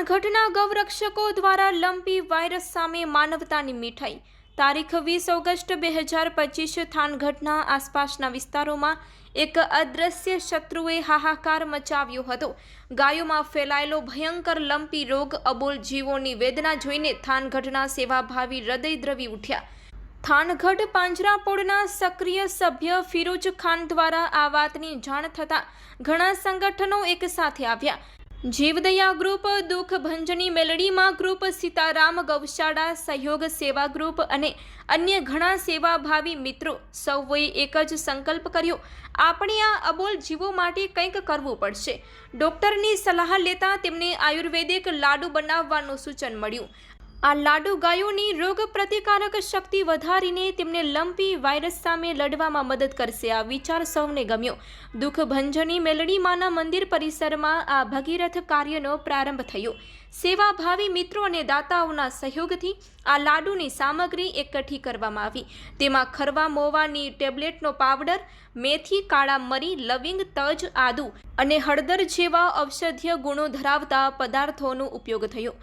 થાનગઢના ગૌરક્ષકો દ્વારા lumpy virus સામે માનવતાની મીઠાઈ. તારીખ વીસ ઓગસ્ટ બે હજાર પચીસ થાનગઢના આસપાસના વિસ્તારોમાં એક અદ્રશ્ય શત્રુએ હાહાકાર મચાવ્યો હતો. ગાયોમાં ફેલાયેલો ભયંકર લંપી રોગ અબોલ જીવોની વેદના જોઈને થાનગઢના સેવાભાવી હૃદય દ્રવી ઉઠ્યા. થાનગઢ પાંજરાપોળના સક્રિય સભ્ય ફિરોજ ખાન દ્વારા આ વાતની જાણ થતાં ઘણા સંગઠનો એક સાથે આવ્યા. જીવદયા ગ્રુપ, દુઃખ ભંજની મેલડીમાં ગ્રુપ, સીતારામ ગૌશાળા સહયોગ સેવા ગ્રુપ અને અન્ય ઘણા સેવાભાવી મિત્રો. સૌએ એક જ સંકલ્પ કર્યો, આપણે આ અબોલ જીવો માટે કંઈક કરવું પડશે. ડૉક્ટરની સલાહ લેતા તેમને આયુર્વેદિક લાડુ બનાવવાનું સૂચન મળ્યું. આ લાડુ ગાયોની રોગ પ્રતિકારક શક્તિ વધારીને તેમને લંપી વાયરસ સામે લડવામાં મદદ કરશે. આ વિચાર સૌને ગમ્યો. દુઃખભંજની મેલડીમાના મંદિર પરિસરમાં આ ભગીરથ કાર્યનો પ્રારંભ થયો. સેવાભાવી મિત્રો અને દાતાઓના સહયોગથી આ લાડુની સામગ્રી એકઠી કરવામાં આવી. તેમાં ખરવા મોવાની ટેબ્લેટનો પાવડર, મેથી, કાળા મરી, લવિંગ, તજ, આદુ અને હળદર જેવા ઔષધીય ગુણો ધરાવતા પદાર્થોનો ઉપયોગ થયો.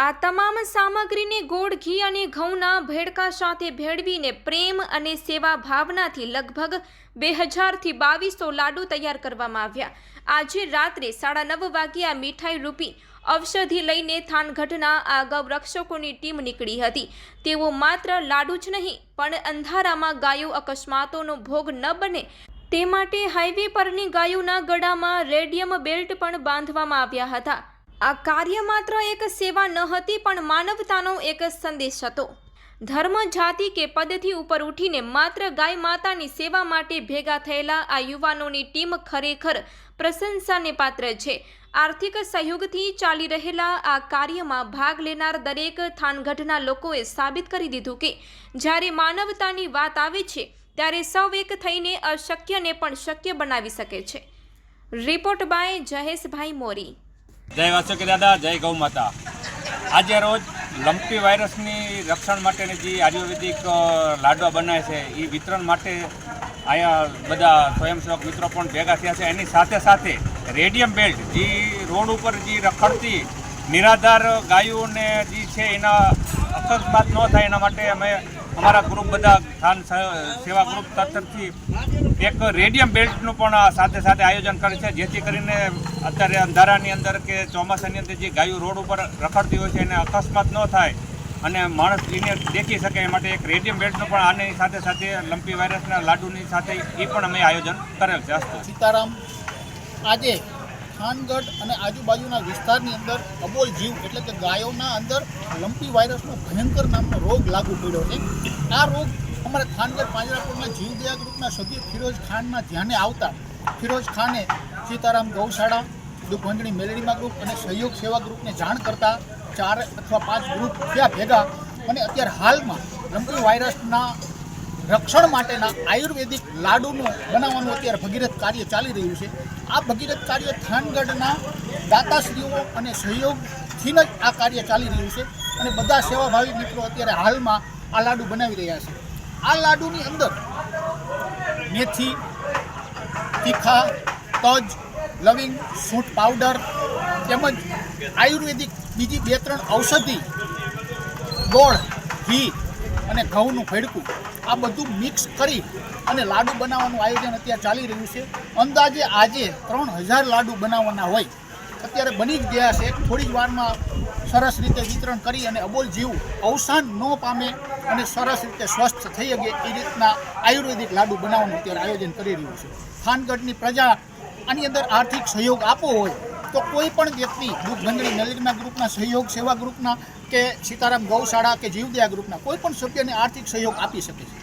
આ તમામ સામગ્રીને ગોળ ઘી અને ઘઉંના ભેડકા સાથે ભેળવીને પ્રેમ અને સેવા ભાવનાથી લગભગ બે હજારથી બાવીસો લાડુ તૈયાર કરવામાં આવ્યા. આજે રાત્રે સાડા નવ વાગ્યે આ મીઠાઈ રૂપી ઔષધિ લઈને થાનગઢના આ ગૌરક્ષકોની ટીમ નીકળી હતી. તેઓ માત્ર લાડુ જ નહીં, પણ અંધારામાં ગાયો અકસ્માતોનો ભોગ ન બને તે માટે હાઈવે પરની ગાયોના ગળામાં રેડિયમ બેલ્ટ પણ બાંધવામાં આવ્યા હતા. આ કાર્ય માત્ર એક સેવા ન હતી, પણ માનવતાનો એક સંદેશ હતો. ધર્મ, જાતિ કે પદથી ઉપર ઉઠીને માત્ર ગાય માતાની સેવા માટે ભેગા થયેલા આ યુવાનોની ટીમ ખરેખર પ્રશંસાને પાત્ર છે. આર્થિક સહયોગથી ચાલી રહેલા આ કાર્યમાં ભાગ લેનાર દરેક થાનગઢના લોકોએ સાબિત કરી દીધું કે, જ્યારે માનવતાની વાત આવે છે, ત્યારે સૌ એક થઈને અશક્યને પણ શક્ય બનાવી શકે છે. Report by Jaheshbhai Mori. જય વાસુકી દાદા, જય ગૌ માતા. આજે રોજ લંપી વાયરસની રક્ષણ માટેની જે આયુર્વેદિક લાડવા બનાવે છે એ વિતરણ માટે અહીંયા બધા સ્વયંસેવક મિત્રો પણ ભેગા થયા છે. એની સાથે સાથે રેડિયમ બેલ્ટ, જે રોડ ઉપર જે રખડતી નિરાધાર ગાયોને જે છે એના અકસ્માત ન થાય એના માટે અમે અમારા ગ્રુપ બધા સ્થાન સેવા ગ્રુપ તરફથી એક રેડિયમ બેલ્ટનું પણ સાથે સાથે આયોજન કરે છે, જેથી કરીને અત્યારે અંધારાની અંદર કે ચોમાસાની અંદર જે ગાયો રોડ ઉપર રખડતી હોય છે, એને અકસ્માત ન થાય અને માણસ એને દેખી શકે એ માટે એક રેડિયમ બેલ્ટનું પણ આની સાથે સાથે લંપી વાયરસના લાડુની સાથે એ પણ અમે આયોજન કરેલ છે. સીતારામ, આજે ખાનગઢ અને આજુબાજુના વિસ્તારની અંદર અબોલ જીવ એટલે કે ગાયોના અંદર લંપી વાયરસનો ભયંકર નામનો રોગ લાગુ પડ્યો છે. આ રોગ અમારા ખાનગઢ પાંજરાપુરના જીવદયા ગ્રુપના સભ્ય ફિરોજ ખાનના ધ્યાને આવતા ફિરોજ ખાને સીતારામ ગૌશાળા દુખવંજણી મેલેડીમાં ગ્રુપ અને સહયોગ સેવા ગ્રુપને જાણ કરતા ચાર અથવા પાંચ ગ્રુપ થયા ભેગા અને અત્યારે હાલમાં લંપી વાયરસના રક્ષણ માટેના આયુર્વેદિક લાડુનું બનાવવાનું અત્યારે ભગીરથ કાર્ય ચાલી રહ્યું છે. આ ભગીરથ કાર્ય થાનગઢના દાતાશ્રીઓ અને સહયોગથી જ આ કાર્ય ચાલી રહ્યું છે અને બધા સેવાભાવી મિત્રો અત્યારે હાલમાં આ લાડુ બનાવી રહ્યા છે. આ લાડુની અંદર મેથી, તીખા, તજ, લવિંગ સૂટ પાવડર તેમજ આયુર્વેદિક બીજી બે ત્રણ ઔષધિ, ગોળ, ઘી અને ઘઉંનું ભેડકું આ બધું મિક્સ કરી અને લાડુ બનાવવાનું આયોજન અત્યારે ચાલી રહ્યું છે. અંદાજે આજે ત્રણ હજાર લાડુ બનાવવાના હોય. અત્યારે બની જ ગયા છે. થોડી જ વારમાં સરસ રીતે વિતરણ કરી અને અબોલ જીવ અવસાન ન પામે અને સરસ રીતે સ્વસ્થ થઈ શકે એ રીતના આયુર્વેદિક લાડુ બનાવવાનું અત્યારે આયોજન કરી રહ્યું છે. ખાનગઢની પ્રજા આની અંદર આર્થિક સહયોગ આપવો હોય તો કોઈ પણ વ્યક્તિ દુઃખ નલિકના ગ્રુપના સહયોગ સેવા ગ્રુપના કે સીતારામ ગૌશાળા કે જીવદયા ગ્રુપના કોઈ પણ સભ્યને આર્થિક સહયોગ આપી શકે છે.